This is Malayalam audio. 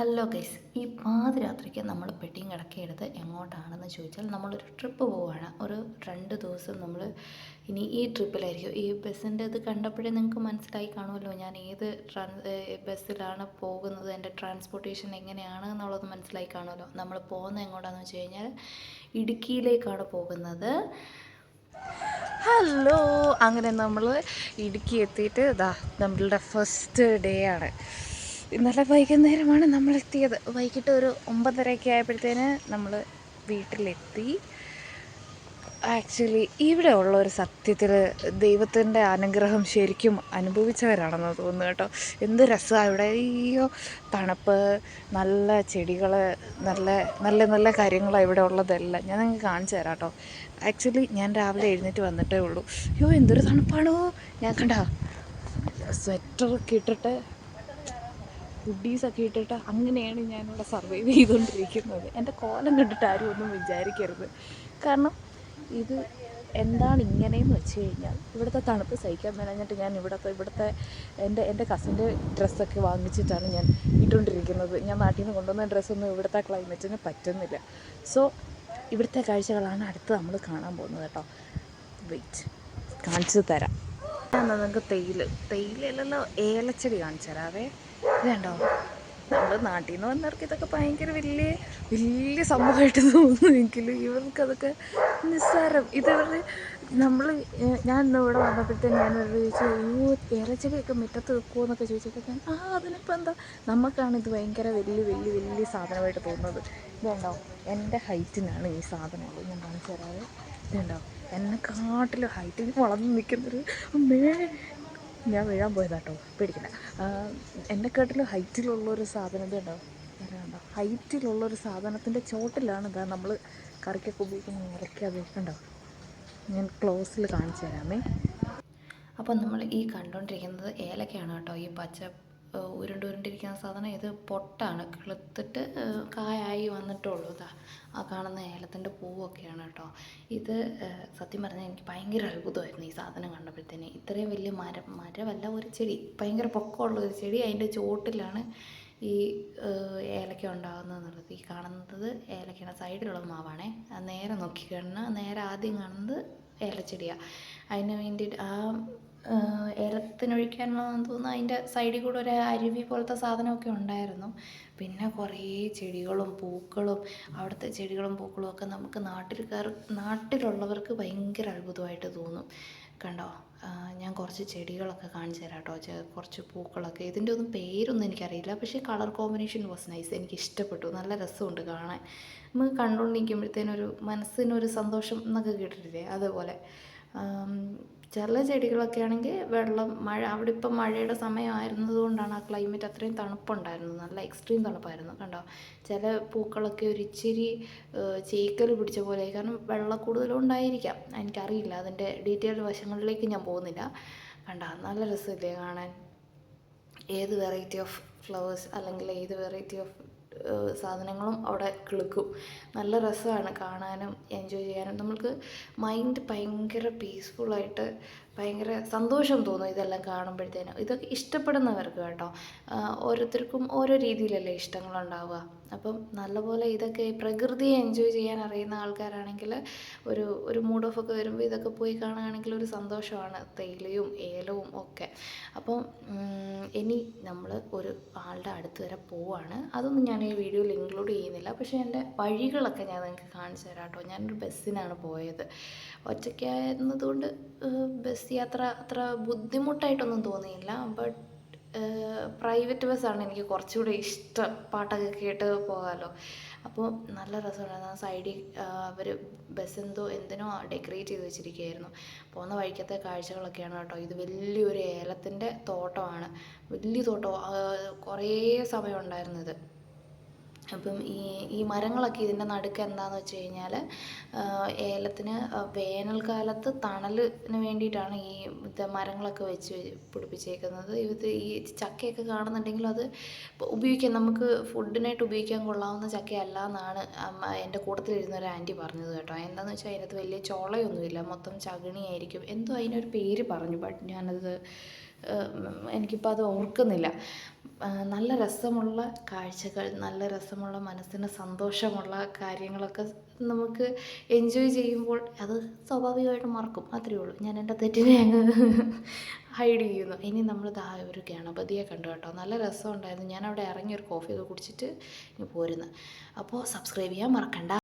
ഹലോ ഗൈസ് ഈ പാതിരാത്രിക്ക് നമ്മൾ പെട്ടിയും കിടക്കയെടുത്ത് എങ്ങോട്ടാണെന്ന് ചോദിച്ചാൽ നമ്മളൊരു ട്രിപ്പ് പോവുകയാണ് ഒരു രണ്ട് ദിവസം നമ്മൾ ഇനി ഈ ട്രിപ്പിലായിരിക്കും ഈ ബസ്സിന്റെ ഇത് കണ്ടപ്പോഴേ നിങ്ങൾക്ക് മനസ്സിലായി കാണുമല്ലോ. ഞാൻ ഏത് ബസ്സിലാണ് പോകുന്നത്? എന്റെ ട്രാൻസ്പോർട്ടേഷൻ എങ്ങനെയാണ് എന്നുള്ളത് മനസ്സിലായി കാണുമല്ലോ. നമ്മൾ പോകുന്നത് എങ്ങോട്ടാണെന്ന് വെച്ച് കഴിഞ്ഞാൽ ഇടുക്കിയിലേക്കാണ് പോകുന്നത്. ഹലോ അങ്ങനെ നമ്മൾ ഇടുക്കി എത്തിയിട്ട് ഇതാ നമ്മളുടെ ഫസ്റ്റ് ഡേ ആണ്. ഇന്നലെ വൈകുന്നേരമാണ് നമ്മൾ എത്തിയത് വൈകിട്ട് ഒരു ഒമ്പതരയൊക്കെ ആയപ്പോഴത്തേന് നമ്മൾ വീട്ടിലെത്തി. ആക്ച്വലി ഇവിടെ ഉള്ള ഒരു സത്യത്തിൽ ദൈവത്തിന്റെ അനുഗ്രഹം ശരിക്കും അനുഭവിച്ചവരാണെന്ന് തോന്നുന്നു കേട്ടോ. എന്ത് രസമാണ് ഇവിടെ. അയ്യോ തണുപ്പ് നല്ല ചെടികൾ നല്ല നല്ല നല്ല കാര്യങ്ങളാണ് ഇവിടെ ഉള്ളതെല്ലാം. ഞാൻ നിങ്ങൾക്ക് കാണിച്ചു തരാം കേട്ടോ. ആക്ച്വലി ഞാൻ രാവിലെ എഴുന്നേറ്റ് വന്നിട്ടേ ഉള്ളൂ. അയ്യോ എന്തൊരു തണുപ്പാണോ. ഞാൻ കണ്ട സ്വെറ്ററൊക്കെ ഇട്ടിട്ട് ഹുഡീസൊക്കെ ഇട്ടിട്ട് അങ്ങനെയാണ് ഞാനിവിടെ സർവൈവ് ചെയ്തുകൊണ്ടിരിക്കുന്നത് എന്റെ കോലം കണ്ടിട്ട് ആരും ഒന്നും വിചാരിക്കരുത്. കാരണം ഇത് എന്താണ് ഇങ്ങനെയെന്ന് വെച്ച് കഴിഞ്ഞാൽ ഇവിടുത്തെ തണുപ്പ് സഹിക്കാൻ മേലഞ്ഞിട്ട് ഞാൻ ഇവിടുത്തെ ഇവിടുത്തെ എന്റെ എന്റെ കസിന്റെ ഡ്രസ്സൊക്കെ വാങ്ങിച്ചിട്ടാണ് ഞാൻ ഇട്ടുകൊണ്ടിരിക്കുന്നത് ഞാൻ നാട്ടിൽ നിന്ന് കൊണ്ടുവന്ന ഡ്രസ്സൊന്നും ഇവിടുത്തെ ക്ലൈമറ്റിന് പറ്റുന്നില്ല. സോ ഇവിടുത്തെ കാഴ്ചകളാണ് അടുത്ത് നമ്മൾ കാണാൻ പോകുന്നത് കേട്ടോ. വെയിറ്റ് കാണിച്ചു തരാം. ഞാൻ നിങ്ങൾക്ക് തേയില. തേയിലയിലല്ലോ ഏലച്ചെടി കാണിച്ചു തരാവേ ഇതുണ്ടോ നമ്മൾ നാട്ടിൽ നിന്ന് വന്നവർക്ക് ഇതൊക്കെ ഭയങ്കര വലിയ വലിയ സംഭവമായിട്ട് തോന്നുമെങ്കിലും ഇവർക്കതൊക്കെ നിസ്സാരം. ഇതവരുടെ നമ്മൾ ഞാൻ ഇന്ന് ഇവിടെ വന്നപ്പോഴത്തേന് ഞാൻ ചോദിച്ചു അയ്യോ ഏലച്ചെടിയൊക്കെ മുറ്റത്ത് വെക്കുമോ എന്നൊക്കെ ചോദിച്ചപ്പോൾ ഞാൻ ആ അതിനിപ്പോൾ എന്താ? നമുക്കാണ് ഇത് ഭയങ്കര വലിയ വലിയ വലിയ സാധനമായിട്ട് തോന്നുന്നത്. ഇതുണ്ടോ? എന്റെ ഹൈറ്റിനാണ് ഈ സാധനമുള്ളത്. ഞാൻ കാണിച്ചു തരാതെ ഇതുണ്ടോ? എന്നെക്കാട്ടിലും ഹൈറ്റിൽ വളർന്ന് നിൽക്കുന്നൊരു അമ്മേ. ഞാൻ വീഴാൻ പോയതാട്ടോ പേടിക്കണ്ട. എന്നെക്കാട്ടിലും ഹൈറ്റിലുള്ളൊരു സാധനം ഇതുണ്ടോ കണ്ടോ ഹൈറ്റിലുള്ളൊരു സാധനത്തിന്റെ ചോട്ടിലാണ് ഇതാ നമ്മൾ കറിക്കൊക്കെ ഉപയോഗിക്കുന്ന ഇറക്കാതെ കണ്ടോ? ഞാൻ ക്ലോസിൽ കാണിച്ചു തരാമേ. അപ്പോൾ നമ്മൾ ഈ കണ്ടുകൊണ്ടിരിക്കുന്നത് ഏലക്കയാണ് കേട്ടോ ഈ പച്ച ഉരുണ്ട് ഉരുണ്ടിരിക്കുന്ന സാധനം ഇത് പൊട്ടാണ്. കിളുത്തിട്ട് കായായി വന്നിട്ടുള്ളൂ ഇതാ. ആ കാണുന്ന ഏലത്തിന്റെ പൂവൊക്കെയാണ് കേട്ടോ. ഇത് സത്യം പറഞ്ഞാൽ എനിക്ക് ഭയങ്കര അത്ഭുതമായിരുന്നു ഈ സാധനം കണ്ടപ്പോഴത്തേന്. ഇത്രയും വലിയ മരം മരമല്ല ഒരു ചെടി ഭയങ്കര പൊക്കമുള്ള ഒരു ചെടി അതിന്റെ ചുവട്ടിലാണ് ഈ ഏലക്ക ഉണ്ടാകുന്നത് എന്നുള്ളത് ഈ കാണുന്നത് ഏലക്കയുടെ സൈഡിലുള്ള മാവാണേ. നേരെ നോക്കി കഴിഞ്ഞാൽ നേരെ ആദ്യം കാണുന്നത് ഏലച്ചെടിയാണ് അതിന് വേണ്ടിയിട്ട് ആ ഏലത്തിനൊഴിക്കാനുള്ളതെന്ന് തോന്നുന്നു. അതിന്റെ സൈഡിൽ കൂടെ ഒരു അരുവി പോലത്തെ സാധനമൊക്കെ ഉണ്ടായിരുന്നു. പിന്നെ കുറേ ചെടികളും പൂക്കളും അവിടുത്തെ ചെടികളും പൂക്കളും ഒക്കെ നമുക്ക് നാട്ടിൽക്കാർ നാട്ടിലുള്ളവർക്ക് ഭയങ്കര അത്ഭുതമായിട്ട് തോന്നും. കണ്ടോ? ഞാൻ കുറച്ച് ചെടികളൊക്കെ കാണിച്ചു തരാം കേട്ടോ. കുറച്ച് പൂക്കളൊക്കെ. ഇതിന്റെ ഒന്നും പേരൊന്നും എനിക്കറിയില്ല. പക്ഷേ കളർ കോമ്പിനേഷൻ വാസ് നൈസ് എനിക്ക് ഇഷ്ടപ്പെട്ടു. നല്ല രസമുണ്ട് കാണാൻ. നമുക്ക് കണ്ടുകൊണ്ടിരിക്കുമ്പോഴത്തേനൊരു മനസ്സിനൊരു സന്തോഷം എന്നൊക്കെ കേട്ടിട്ടില്ലേ? അതുപോലെ. ചില ചെടികളൊക്കെ ആണെങ്കിൽ വെള്ളം മഴ അവിടെ ഇപ്പം മഴയുടെ സമയമായിരുന്നതുകൊണ്ടാണ് ആ ക്ലൈമറ്റ് അത്രയും തണുപ്പുണ്ടായിരുന്നത്. നല്ല എക്സ്ട്രീം തണുപ്പായിരുന്നു. കണ്ടോ? ചില പൂക്കളൊക്കെ ഒരു ഇച്ചിരി ചീക്കൽ പിടിച്ച പോലെ കാരണം വെള്ളം കൂടുതലും ഉണ്ടായിരിക്കാം. എനിക്കറിയില്ല. അതിന്റെ ഡീറ്റെയിൽഡ് വശങ്ങളിലേക്ക് ഞാൻ പോകുന്നില്ല. കണ്ടോ? നല്ല രസമില്ലേ കാണാൻ. ഏത് വെറൈറ്റി ഓഫ് ഫ്ലവേഴ്സ് അല്ലെങ്കിൽ ഏത് വെറൈറ്റി ഓഫ് സാധനങ്ങളും അവിടെ കിളുക്കും. നല്ല രസമാണ് കാണാനും എൻജോയ് ചെയ്യാനും. നമ്മൾക്ക് മൈൻഡ് ഭയങ്കര പീസ്ഫുള്ളായിട്ട് ഭയങ്കര സന്തോഷം തോന്നും ഇതെല്ലാം കാണുമ്പോഴത്തേനും. ഇതൊക്കെ ഇഷ്ടപ്പെടുന്നവർക്ക് കേട്ടോ. ഓരോരുത്തർക്കും ഓരോ രീതിയിലല്ലേ ഇഷ്ടങ്ങളുണ്ടാവുക. അപ്പം നല്ലപോലെ ഇതൊക്കെ പ്രകൃതിയെ എൻജോയ് ചെയ്യാൻ അറിയുന്ന ആൾക്കാരാണെങ്കിൽ ഒരു ഒരു മൂഡ് ഓഫ് ഒക്കെ വരുമ്പോൾ ഇതൊക്കെ പോയി കാണുകയാണെങ്കിൽ ഒരു സന്തോഷമാണ്. തേയിലയും ഏലവും ഒക്കെ. അപ്പം ഇനി നമ്മൾ ഒരു ആളുടെ അടുത്ത് വരെ പോവാണ്. അതൊന്നും ഞാൻ ഈ വീഡിയോയിൽ ഇൻക്ലൂഡ് ചെയ്യുന്നില്ല. പക്ഷേ എന്റെ വഴികളൊക്കെ ഞാൻ നിങ്ങൾക്ക് കാണിച്ചു തരാം കേട്ടോ. ഞാനൊരു ബസ്സിനാണ് പോയത്. ഒറ്റയ്ക്കായിരുന്നതുകൊണ്ട് ബസ് യാത്ര അത്ര ബുദ്ധിമുട്ടായിട്ടൊന്നും തോന്നിയില്ല. ബട്ട് പ്രൈവറ്റ് ബസ്സാണ് എനിക്ക് കുറച്ചുകൂടെ ഇഷ്ടം. പാട്ടൊക്കെ കേട്ട് പോകാമല്ലോ അപ്പോൾ നല്ല രസമുണ്ടായിരുന്നു. സൈഡിൽ അവർ ബസ് എന്തോ എന്തിനോ ഡെക്കറേറ്റ് ചെയ്ത് വെച്ചിരിക്കുകയായിരുന്നു. പോകുന്ന വഴിക്കത്തെ കാഴ്ചകളൊക്കെയാണ് കേട്ടോ. ഇത് വലിയൊരു ഏലത്തിന്റെ തോട്ടമാണ്. വലിയ തോട്ടം കുറേ സമയം ഉണ്ടായിരുന്നു ഇത് അപ്പം ഈ ഈ മരങ്ങളൊക്കെ ഇതിന്റെ നടുക്ക് എന്താണെന്ന് വെച്ച് കഴിഞ്ഞാൽ ഏലത്തിന് വേനൽക്കാലത്ത് തണലിന് വേണ്ടിയിട്ടാണ് ഈ ഇത് മരങ്ങളൊക്കെ വെച്ച് പിടിപ്പിച്ചേക്കുന്നത്. ഇത് ഈ ചക്കയൊക്കെ കാണുന്നുണ്ടെങ്കിൽ അത് ഉപയോഗിക്കാൻ നമുക്ക് ഫുഡിനായിട്ട് ഉപയോഗിക്കാൻ കൊള്ളാവുന്ന ചക്കയല്ല എന്നാണ് എന്റെ കൂട്ടത്തിലിരുന്ന ഒരു ആന്റി പറഞ്ഞത് കേട്ടോ. എന്താണെന്ന് വെച്ചാൽ അതിനകത്ത് വലിയ ചോളയൊന്നുമില്ല മൊത്തം ചകിണിയായിരിക്കും. എന്തോ അതിനൊരു പേര് പറഞ്ഞു ബട്ട് ഞാനത് എനിക്കിപ്പോൾ അത് ഓർക്കുന്നില്ല. നല്ല രസമുള്ള കാഴ്ചകൾ നല്ല രസമുള്ള മനസ്സിന് സന്തോഷമുള്ള കാര്യങ്ങളൊക്കെ നമുക്ക് എൻജോയ് ചെയ്യുമ്പോൾ അത് സ്വാഭാവികമായിട്ട് മറക്കും. അത്രയേ ഉള്ളൂ. ഞാൻ എന്റെ തെറ്റിനെ അങ്ങ് ഹൈഡ് ചെയ്യുന്നു. ഇനി നമ്മൾ ദാ ഒരു ഗണപതിയെ കണ്ടു കേട്ടോ. നല്ല രസമുണ്ടായിരുന്നു. ഞാൻ അവിടെ ഇറങ്ങി ഒരു കോഫിയൊക്കെ കുടിച്ചിട്ട് ഇനി പോരുന്നു. അപ്പോൾ സബ്സ്ക്രൈബ് ചെയ്യാൻ മറക്കണ്ട.